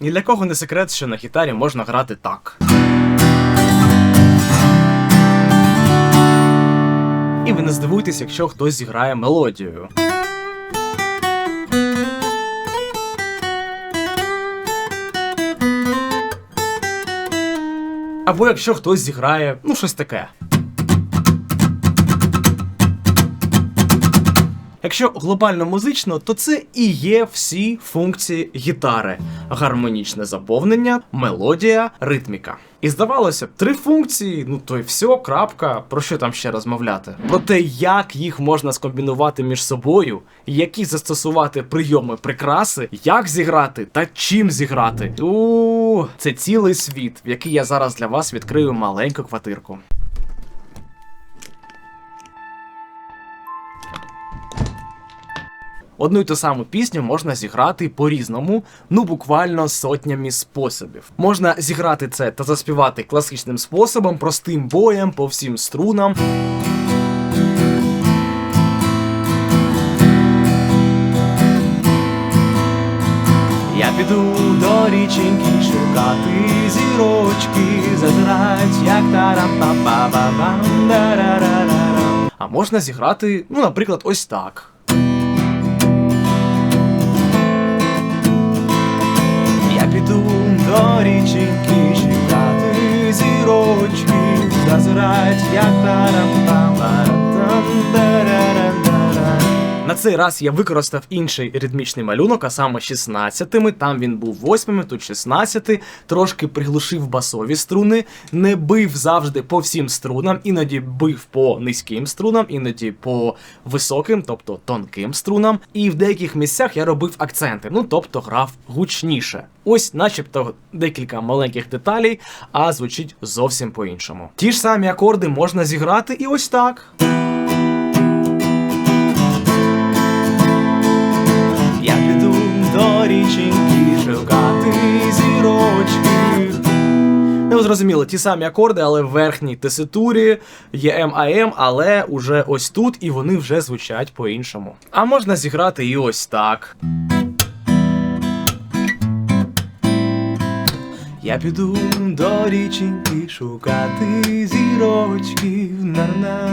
Ні для кого не секрет, що на гітарі можна грати так. І ви не здивуйтесь, якщо хтось зіграє мелодію. Або якщо хтось зіграє, ну, щось таке. Якщо глобально музично, то це і є всі функції гітари: гармонічне заповнення, мелодія, ритміка. І здавалося б, три функції, ну то й все, крапка. Про що там ще розмовляти? Про те, як їх можна скомбінувати між собою, які застосувати прийоми прикраси, як зіграти та чим зіграти. У це цілий світ, в який я зараз для вас відкрию маленьку квартирку. Одну й ту саму пісню можна зіграти по-різному, ну буквально сотнями способів. Можна зіграти це та заспівати класичним способом, простим боєм по всім струнам. Я піду до річеньки шукати зірочки, зазирать, як тарам па па ба бам дарарарарам А можна зіграти, ну, наприклад, ось так. Річеньки шукати зірочки, зазирать, як тарам там, там на цей раз я використав інший ритмічний малюнок, а саме 16-ми. Там він був 8 тут 16 трошки приглушив басові струни, не бив завжди по всім струнам, іноді бив по низьким струнам, іноді по високим, тобто тонким струнам. І в деяких місцях я робив акценти, ну тобто грав гучніше. Ось, начебто, декілька маленьких деталей, а звучить зовсім по-іншому. Ті ж самі акорди можна зіграти і ось так. річеньки, шукати зірочки. Ну, зрозуміло, ті самі акорди, але в верхній теситурі є МАМ, але уже ось тут, і вони вже звучать по-іншому. А можна зіграти і ось так. Я піду до річеньки шукати зірочків на на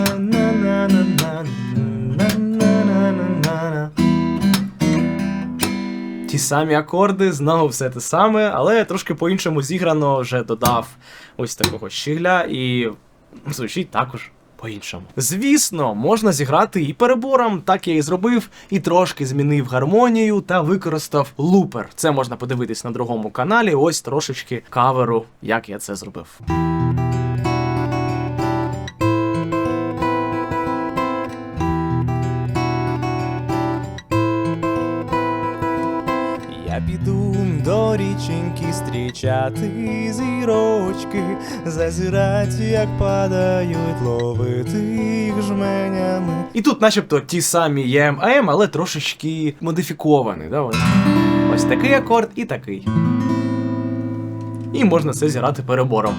самі акорди, знову все те саме, але трошки по-іншому зіграно вже додав ось такого щігля і звучить також по-іншому. Звісно, можна зіграти і перебором, так я і зробив, і трошки змінив гармонію та використав лупер. Це можна подивитись на другому каналі. Ось трошечки каверу, як я це зробив. Річеньки зустрічати зірочки, зазирать, як падають, ловити їх жменями. І тут, начебто, ті самі ЄМАМ, але трошечки модифіковані. Да? Ось такий акорд і такий. І можна це зіграти перебором.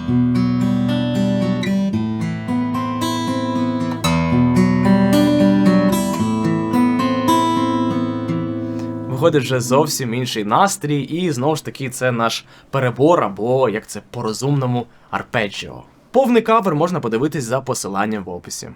Виходить вже зовсім інший настрій, і знову ж таки це наш перебор, або як це по-розумному арпеджіо. Повний кавер можна подивитись за посиланням в описі.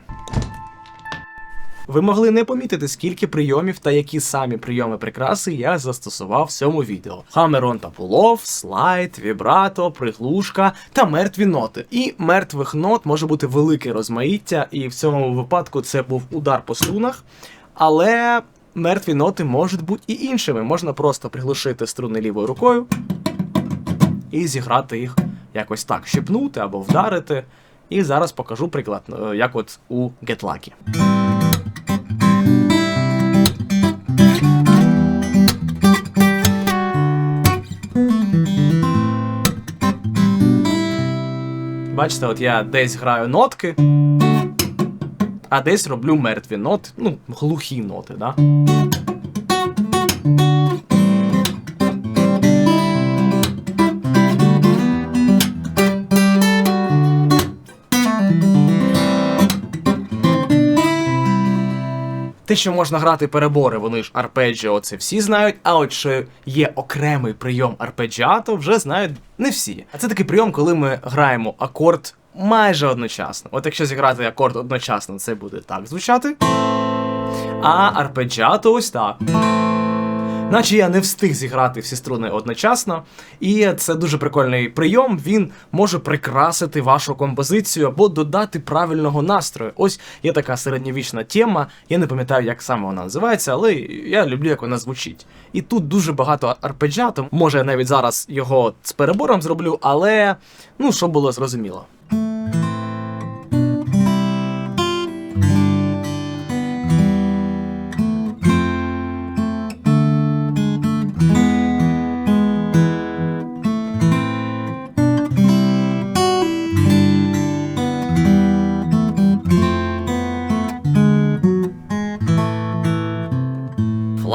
Ви могли не помітити, скільки прийомів та які самі прийоми прикраси я застосував в цьому відео: Хамерон та пулов, слайд, вібрато, приглушка та мертві ноти. І мертвих нот може бути велике розмаїття, і в цьому випадку це був удар по струнах. Але мертві ноти можуть бути і іншими. Можна просто приглушити струни лівою рукою і зіграти їх якось так, щепнути або вдарити. І зараз покажу приклад, е, як от у Get Lucky. Бачите, от я десь граю нотки, а десь роблю мертві ноти, ну, глухі ноти, да? Те, що можна грати перебори, вони ж арпеджіо, це всі знають. А от що є окремий прийом арпеджіато, вже знають не всі. А це такий прийом, коли ми граємо акорд майже одночасно. От якщо зіграти акорд одночасно, це буде так звучати. А арпеджіато ось так. Наче я не встиг зіграти всі струни одночасно, і це дуже прикольний прийом. Він може прикрасити вашу композицію або додати правильного настрою. Ось є така середньовічна тема. Я не пам'ятаю, як саме вона називається, але я люблю, як вона звучить. І тут дуже багато арпеджіату. Може, я навіть зараз його з перебором зроблю, але ну щоб було зрозуміло.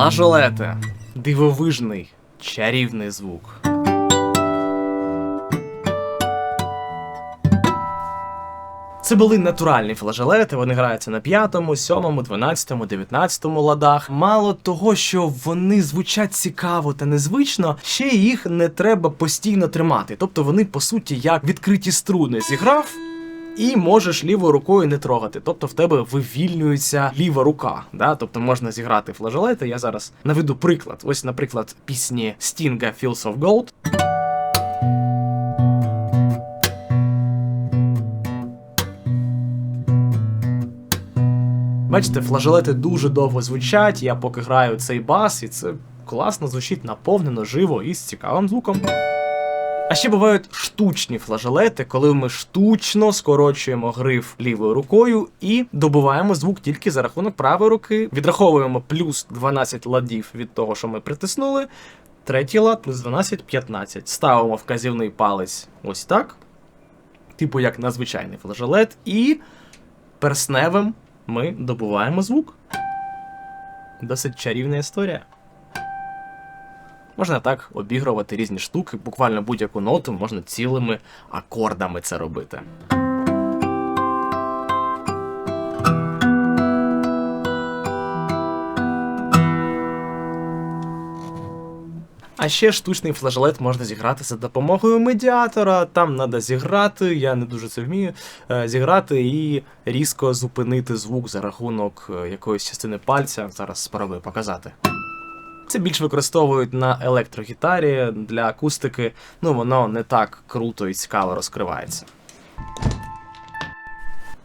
Флажолети. Дивовижний, чарівний звук. Це були натуральні флажолети, вони граються на п'ятому, сьомому, дванадцятому, дев'ятнадцятому ладах. Мало того, що вони звучать цікаво та незвично, ще їх не треба постійно тримати. Тобто вони, по суті, як відкриті струни зіграв. І можеш лівою рукою не трогати. Тобто в тебе вивільнюється ліва рука. Да? Тобто можна зіграти флажолети. Я зараз наведу приклад. Ось, наприклад, пісні Стінга Fields of Gold. Бачите, флажолети дуже довго звучать. Я поки граю цей бас, і це класно звучить наповнено, живо і з цікавим звуком. А ще бувають штучні флажолети, коли ми штучно скорочуємо гриф лівою рукою і добуваємо звук тільки за рахунок правої руки. Відраховуємо плюс 12 ладів від того, що ми притиснули. Третій лад плюс 12 15. Ставимо вказівний палець ось так. Типу як на звичайний флажолет, і персневим ми добуваємо звук. Досить чарівна історія. Можна так обігрувати різні штуки, буквально будь-яку ноту можна цілими акордами це робити. А ще штучний флажолет можна зіграти за допомогою медіатора. Там треба зіграти, я не дуже це вмію. е, Зіграти і різко зупинити звук за рахунок е, якоїсь частини пальця. Зараз спробую показати. Це більш використовують на електрогітарі для акустики, ну воно не так круто і цікаво розкривається.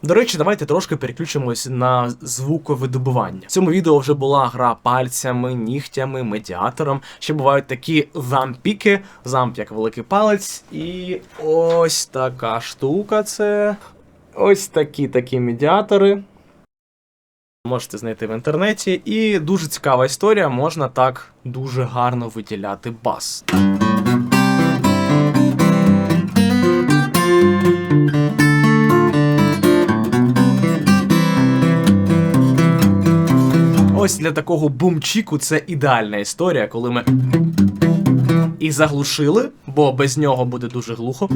До речі, давайте трошки переключимось на звуковидобування. В цьому відео вже була гра пальцями, нігтями, медіатором. Ще бувають такі зампіки, замп як великий палець, і ось така штука. Це ось такі такі медіатори. Можете знайти в інтернеті. І дуже цікава історія, можна так дуже гарно виділяти бас. Ось для такого бумчіку це ідеальна історія, коли ми і заглушили, бо без нього буде дуже глухо.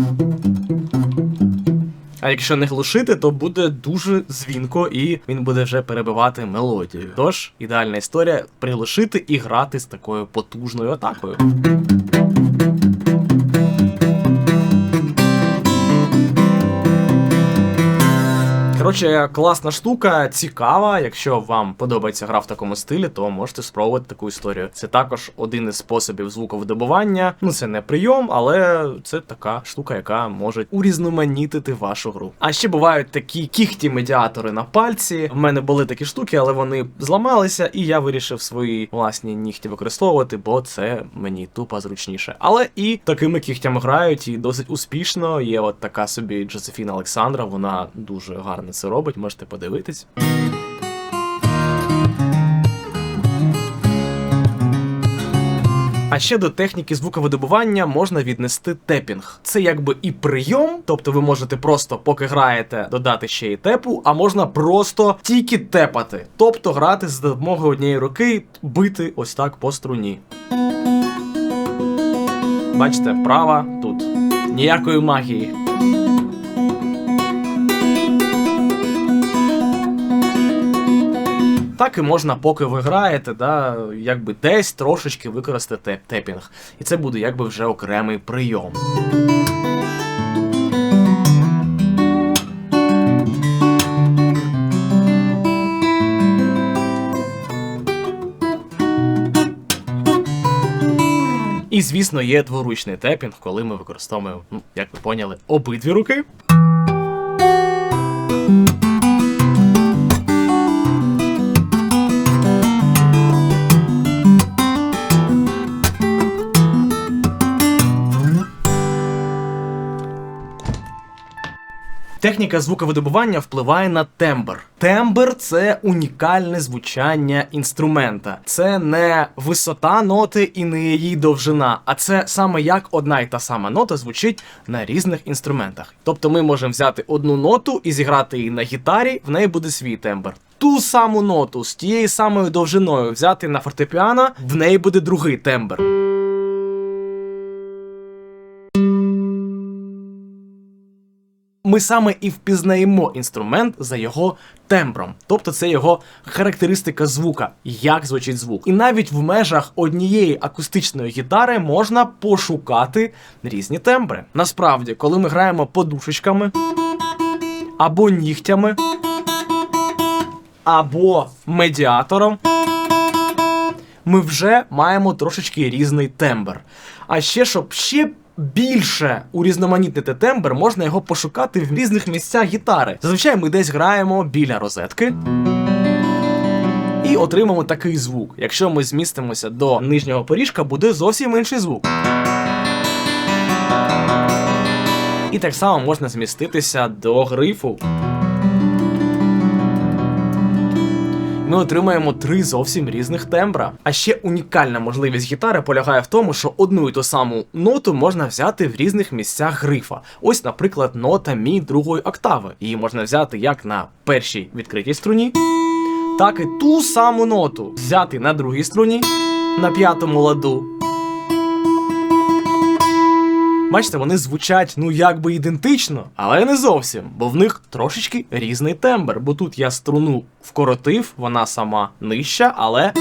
А якщо не глушити, то буде дуже дзвінко і він буде вже перебивати мелодію. Тож, ідеальна історія приглушити і грати з такою потужною атакою. Коротше, класна штука, цікава. Якщо вам подобається гра в такому стилі, то можете спробувати таку історію. Це також один із способів звуковидобування. Ну це не прийом, але це така штука, яка може урізноманітити вашу гру. А ще бувають такі кіхті-медіатори на пальці. В мене були такі штуки, але вони зламалися, і я вирішив свої власні нігті використовувати, бо це мені тупо зручніше. Але і такими кігтями грають, і досить успішно. Є от така собі Джозефіна Олександра, вона дуже гарно це робить, можете подивитись. А ще до техніки звуковидобування можна віднести тепінг. Це якби і прийом, тобто ви можете просто, поки граєте, додати ще і тепу, а можна просто тільки тепати, тобто грати з допомогою однієї руки, бити ось так по струні. Бачите, права тут. Ніякої магії. Так і можна, поки ви граєте, да, якби десь трошечки використати тепінг. І це буде якби вже окремий прийом. І, звісно, є дворучний тепінг, коли ми використовуємо, ну, як ви поняли, обидві руки. Техніка звуковидобування впливає на тембр. Тембр це унікальне звучання інструмента. Це не висота ноти і не її довжина, а це саме як одна і та сама нота звучить на різних інструментах. Тобто ми можемо взяти одну ноту і зіграти її на гітарі, в неї буде свій тембр. Ту саму ноту з тією самою довжиною взяти на фортепіано, в неї буде другий тембр. Ми саме і впізнаємо інструмент за його тембром, тобто це його характеристика звука, як звучить звук. І навіть в межах однієї акустичної гітари можна пошукати різні тембри. Насправді, коли ми граємо подушечками або нігтями, або медіатором, ми вже маємо трошечки різний тембр. А ще щоб ще більше урізноманітнити тембр, можна його пошукати в різних місцях гітари. Зазвичай ми десь граємо біля розетки. І отримаємо такий звук. Якщо ми змістимося до нижнього поріжка, буде зовсім інший звук. І так само можна зміститися до грифу. Ми отримаємо три зовсім різних тембра. А ще унікальна можливість гітари полягає в тому, що одну і ту саму ноту можна взяти в різних місцях грифа. Ось, наприклад, нота мі другої октави. Її можна взяти як на першій відкритій струні, так і ту саму ноту взяти на другій струні, на п'ятому ладу. Бачите, вони звучать ну якби ідентично, але не зовсім, бо в них трошечки різний тембр. Бо тут я струну вкоротив, вона сама нижча, але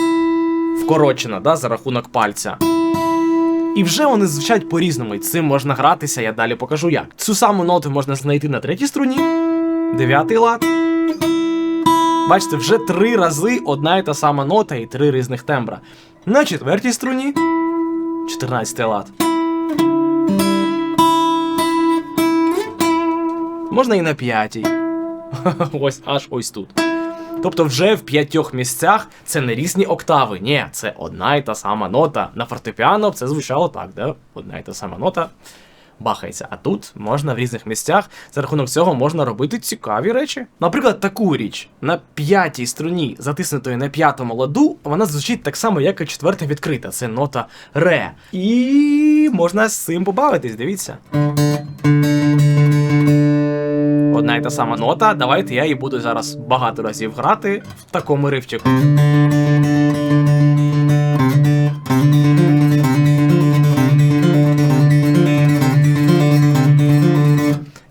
вкорочена да, за рахунок пальця. І вже вони звучать по-різному, і цим можна гратися, я далі покажу як. Цю саму ноту можна знайти на третій струні, дев'ятий лад. Бачите, вже три рази одна і та сама нота і три різних тембра. На четвертій струні, 14 лад. Можна і на п'ятій. ось аж ось тут. Тобто, вже в п'ятьох місцях це не різні октави. Ні, це одна і та сама нота. На фортепіано це звучало так, да? Одна і та сама нота бахається. А тут можна в різних місцях. За рахунок цього можна робити цікаві речі. Наприклад, таку річ на п'ятій струні, затиснутої на п'ятому ладу, вона звучить так само, як і четверта відкрита. Це нота ре. І можна з цим побавитись, дивіться одна і та сама нота. Давайте я її буду зараз багато разів грати в такому ривчику.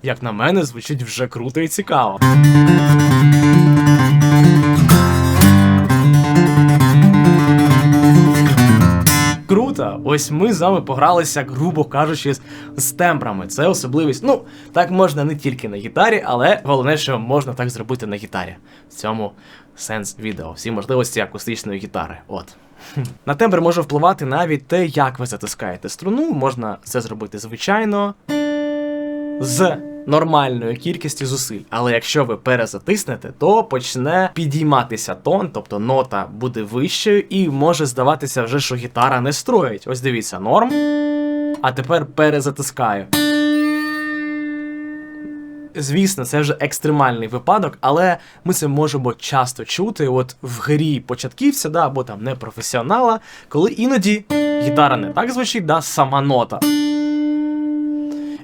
Як на мене, звучить вже круто і цікаво. Круто. Ось ми з вами погралися, грубо кажучи, з тембрами. Це особливість. Ну, так можна не тільки на гітарі, але головне, що можна так зробити на гітарі. В цьому сенс відео. Всі можливості акустичної гітари. От. На тембр може впливати навіть те, як ви затискаєте струну. Можна це зробити звичайно. З нормальною кількістю зусиль. Але якщо ви перезатиснете, то почне підійматися тон, тобто нота буде вищою, і може здаватися вже, що гітара не строїть. Ось дивіться, норм. А тепер перезатискаю. Звісно, це вже екстремальний випадок, але ми це можемо часто чути. От в грі початківця, да, або там непрофесіонала, коли іноді гітара не так звучить, да, сама нота.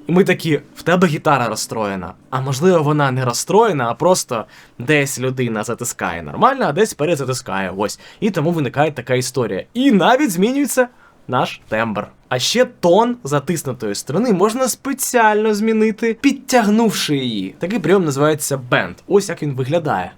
І ми такі, в тебе гітара розстроєна. А можливо, вона не розстроєна, а просто десь людина затискає нормально, а десь перезатискає. Ось. І тому виникає така історія. І навіть змінюється наш тембр. А ще тон затиснутої струни можна спеціально змінити, підтягнувши її. Такий прийом називається бенд. Ось як він виглядає.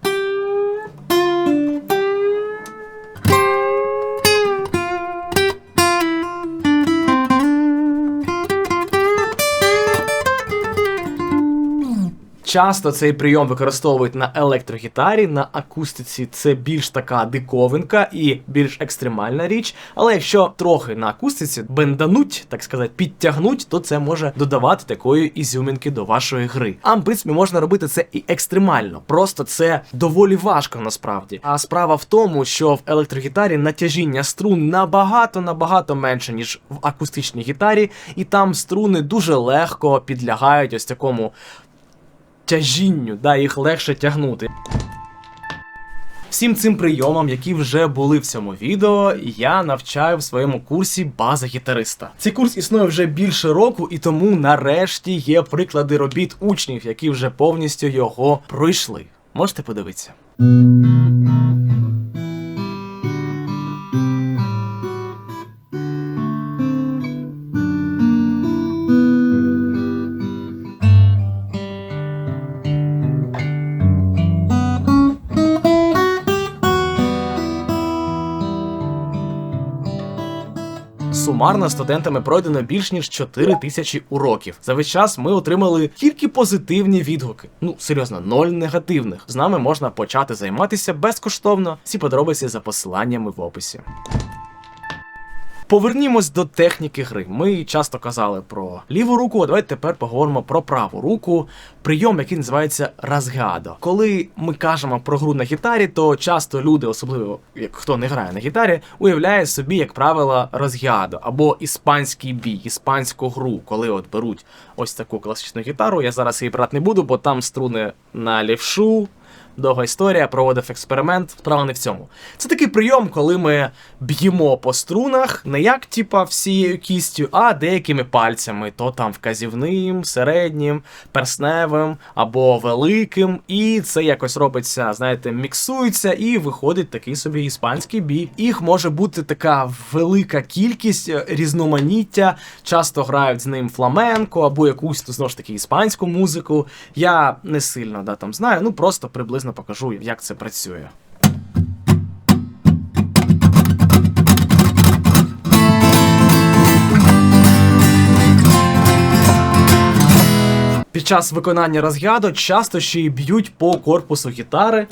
Часто цей прийом використовують на електрогітарі, на акустиці це більш така диковинка і більш екстремальна річ. Але якщо трохи на акустиці бендануть, так сказати, підтягнуть, то це може додавати такої ізюмінки до вашої гри. А в принципі можна робити це і екстремально. Просто це доволі важко насправді. А справа в тому, що в електрогітарі натяжіння струн набагато набагато менше, ніж в акустичній гітарі, і там струни дуже легко підлягають ось такому тяжінню, да, їх легше тягнути. Всім цим прийомам, які вже були в цьому відео, я навчаю в своєму курсі база гітариста. Цей курс існує вже більше року, і тому нарешті є приклади робіт учнів, які вже повністю його пройшли. Можете подивитися. Сумарно студентами пройдено більш ніж 4 тисячі уроків. За весь час ми отримали тільки позитивні відгуки. Ну серйозно, ноль негативних. З нами можна почати займатися безкоштовно. Всі подробиці за посиланнями в описі. Повернімось до техніки гри. Ми часто казали про ліву руку, а давайте тепер поговоримо про праву руку. Прийом, який називається разгадо. Коли ми кажемо про гру на гітарі, то часто люди, особливо як хто не грає на гітарі, уявляє собі, як правило, розгадо або іспанський бій, іспанську гру, коли от беруть ось таку класичну гітару. Я зараз її брати не буду, бо там струни на лівшу, довга історія, проводив експеримент, справа не в цьому. Це такий прийом, коли ми б'ємо по струнах, не як типа всією кістю, а деякими пальцями, то там вказівним, середнім, персневим або великим. І це якось робиться, знаєте, міксується, і виходить такий собі іспанський бій. Їх може бути така велика кількість е, різноманіття. Часто грають з ним фламенко або якусь знову ж таки іспанську музику. Я не сильно да, там знаю, ну просто приблизно покажу, як це працює. Під час виконання розгляду часто ще й б'ють по корпусу гітари.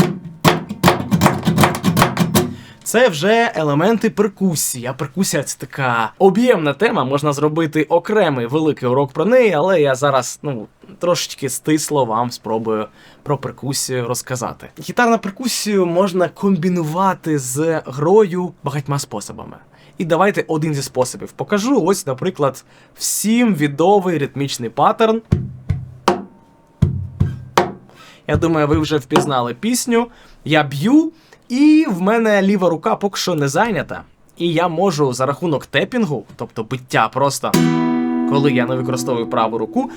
Це вже елементи перкусії. А перкусія це така об'ємна тема. Можна зробити окремий великий урок про неї, але я зараз ну трошечки стисло вам спробую про перкусію розказати. Гітарну перкусію можна комбінувати з грою багатьма способами. І давайте один зі способів покажу. Ось, наприклад, всім відомий ритмічний паттерн. Я думаю, ви вже впізнали пісню. Я б'ю, і в мене ліва рука поки що не зайнята. І я можу за рахунок тепінгу, тобто биття просто, коли я не використовую праву руку,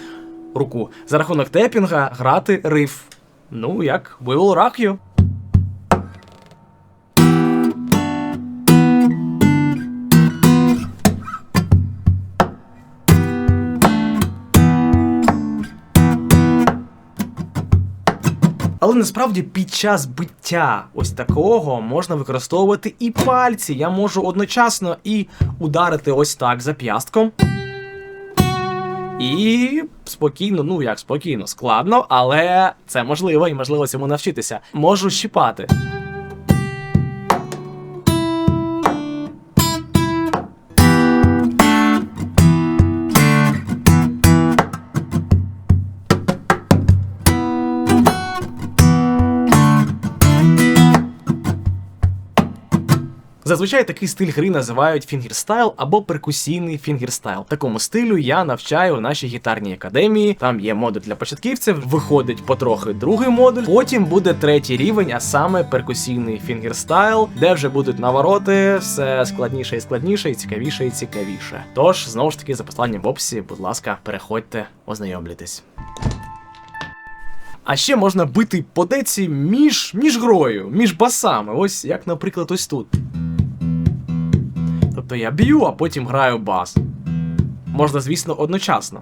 руку за рахунок тепінга грати риф. Ну, як We Will Rock You. Але насправді під час биття ось такого можна використовувати і пальці. Я можу одночасно і ударити ось так зап'ястком. І спокійно, ну як спокійно, складно, але це можливо і можливо цьому навчитися. Можу щіпати. Зазвичай такий стиль гри називають фінгерстайл або перкусійний фінгерстайл. Такому стилю я навчаю у нашій гітарній академії. Там є модуль для початківців, виходить потрохи другий модуль. Потім буде третій рівень, а саме перкусійний фінгерстайл, де вже будуть навороти, все складніше і складніше, і цікавіше і цікавіше. Тож, знову ж таки, за посиланням в описі, будь ласка, переходьте, ознайомлюйтесь. А ще можна бити по деці між між грою, між басами. Ось як, наприклад, ось тут. Тобто я б'ю, а потім граю бас. Можна, звісно, одночасно.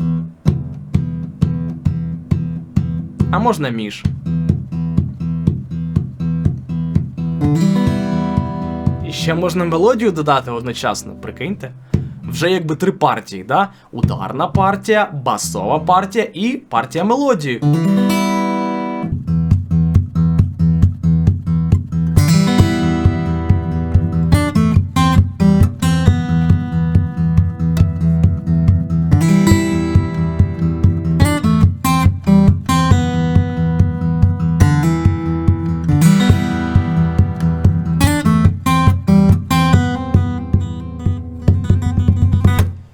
А можна між. І ще можна мелодію додати одночасно, прикиньте. Вже якби три партії, да? Ударна партія, басова партія і партія мелодії.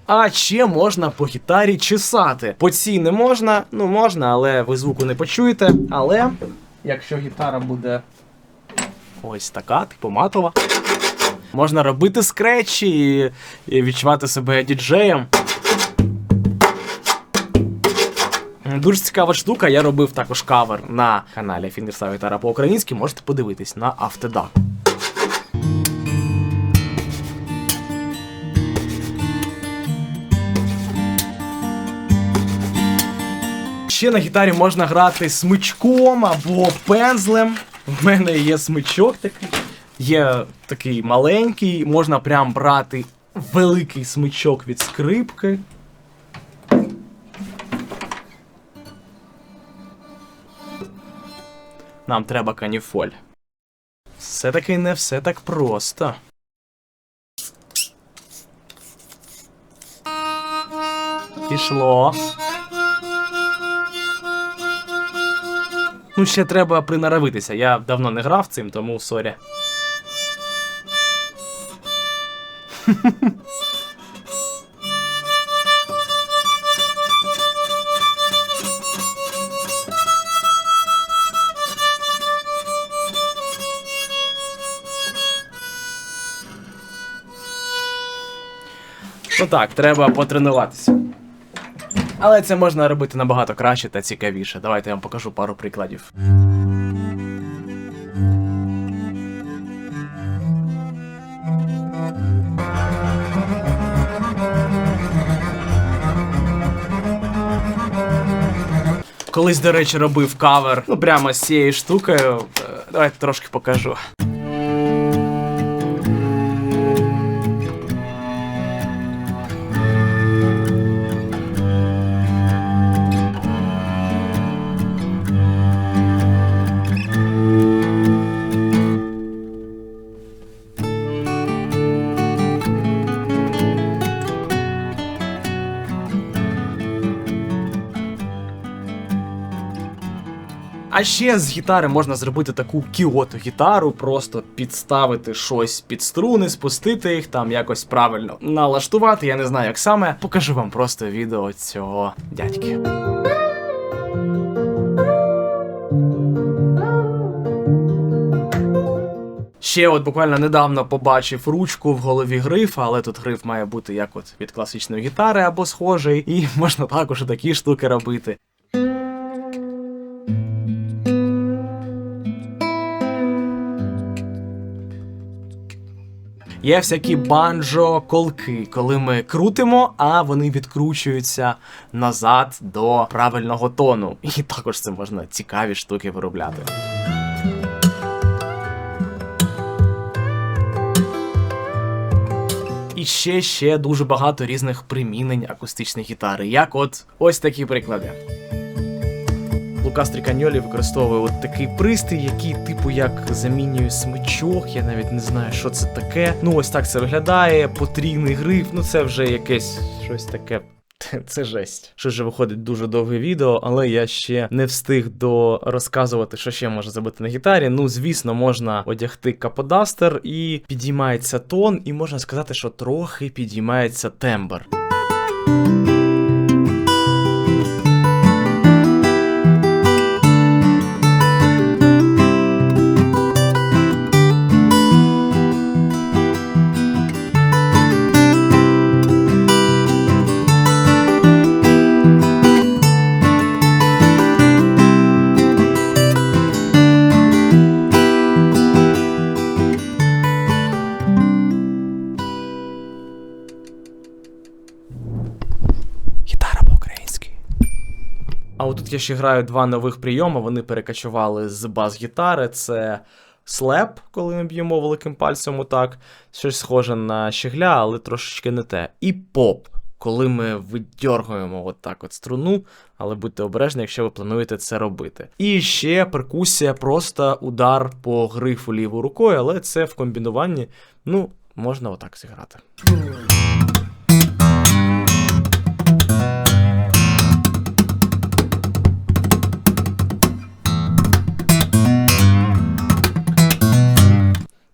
А ще можна по гітарі чесати. По цій не можна, ну можна, але ви звуку не почуєте. Але якщо гітара буде ось така, типу матова, можна робити скретчі і, і відчувати себе діджеєм. Дуже цікава штука. Я робив також кавер на каналі Фінгерстав Гітара по-українськи. Можете подивитись на автодак. Ще на гітарі можна грати смичком або пензлем. В мене є смичок такий. Є такий маленький, можна прям брати великий смичок від скрипки. Нам треба каніфоль. Все-таки не все так просто. Пішло. Ну, ще треба принаравитися. Я давно не грав цим, тому сорі. Ну так, треба потренуватися. Але це можна робити набагато краще та цікавіше. Давайте я вам покажу пару прикладів. Колись, до речі, робив кавер, ну прямо з цією штукою. Е, Давайте трошки покажу. А ще з гітари можна зробити таку кіоту гітару, просто підставити щось під струни, спустити їх, там якось правильно налаштувати. Я не знаю, як саме. Покажу вам просто відео цього дядьки. Ще от буквально недавно побачив ручку в голові грифа, але тут гриф має бути як от від класичної гітари або схожий, і можна також такі штуки робити. Є всякі банджо колки, коли ми крутимо, а вони відкручуються назад до правильного тону. І також це можна цікаві штуки виробляти. І ще ще дуже багато різних примінень акустичної гітари, як от ось такі приклади. Лука Стріканьолі використовує от такий пристрій, який, типу, як замінює смичок. Я навіть не знаю, що це таке. Ну, ось так це виглядає. Потрійний гриф, ну це вже якесь щось таке. Це жесть. Що ж виходить дуже довге відео, але я ще не встиг до розказувати, що ще можна зробити на гітарі. Ну, звісно, можна одягти каподастер і підіймається тон, і можна сказати, що трохи підіймається тембр. Я ще граю два нових прийоми. Вони перекачували з бас-гітари. Це слеп, коли ми б'ємо великим пальцем отак. Щось схоже на щегля, але трошечки не те. І поп, коли ми видьоргуємо отак от струну, але будьте обережні, якщо ви плануєте це робити. І ще перкусія, просто удар по грифу лівою рукою, але це в комбінуванні, ну, можна отак зіграти.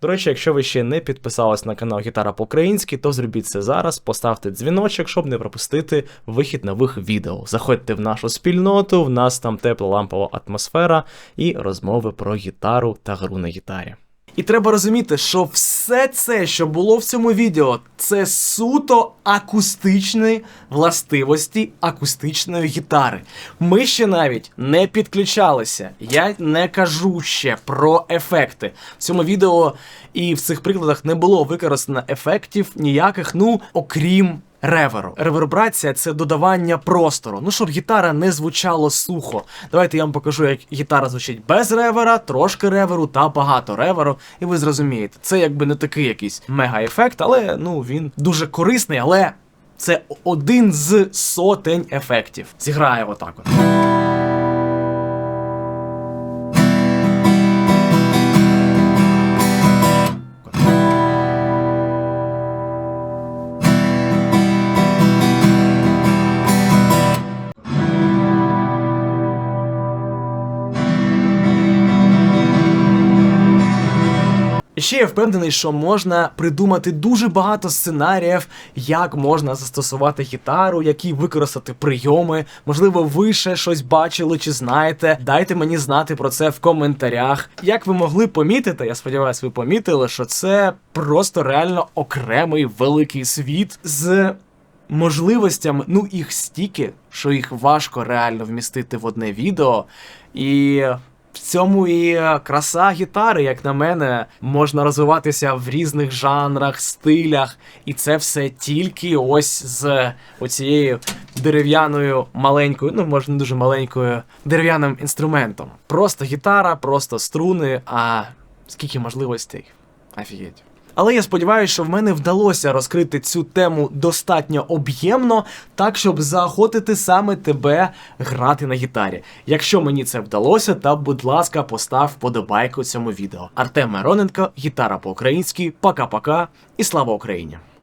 До речі, якщо ви ще не підписались на канал Гітара по-українськи, то зробіть це зараз, поставте дзвіночок, щоб не пропустити вихід нових відео. Заходьте в нашу спільноту, в нас там тепла лампова атмосфера і розмови про гітару та гру на гітарі. І треба розуміти, що все це, що було в цьому відео, це суто акустичні властивості акустичної гітари. Ми ще навіть не підключалися. Я не кажу ще про ефекти. В цьому відео і в цих прикладах не було використано ефектів ніяких, ну окрім. Реверу. Ревербрація це додавання простору. Ну, щоб гітара не звучало сухо. Давайте я вам покажу, як гітара звучить без ревера, трошки реверу та багато реверу. І ви зрозумієте, це якби не такий якийсь мега-ефект, але ну він дуже корисний, але це один з сотень ефектів. Зіграє отак от. Ще я впевнений, що можна придумати дуже багато сценаріїв, як можна застосувати гітару, які використати прийоми. Можливо, ви ще щось бачили чи знаєте. Дайте мені знати про це в коментарях. Як ви могли помітити, я сподіваюся, ви помітили, що це просто реально окремий великий світ з. Можливостями, ну їх стільки, що їх важко реально вмістити в одне відео. І в цьому і е, краса гітари, як на мене, можна розвиватися в різних жанрах, стилях, і це все тільки ось з оцією дерев'яною маленькою, ну може не дуже маленькою дерев'яним інструментом. Просто гітара, просто струни, а скільки можливостей. Офігеть. Але я сподіваюся, що в мене вдалося розкрити цю тему достатньо об'ємно, так щоб заохотити саме тебе грати на гітарі. Якщо мені це вдалося, то будь ласка, постав вподобайку цьому відео. Артем Мироненко, гітара по-українськи, пока-пока і слава Україні!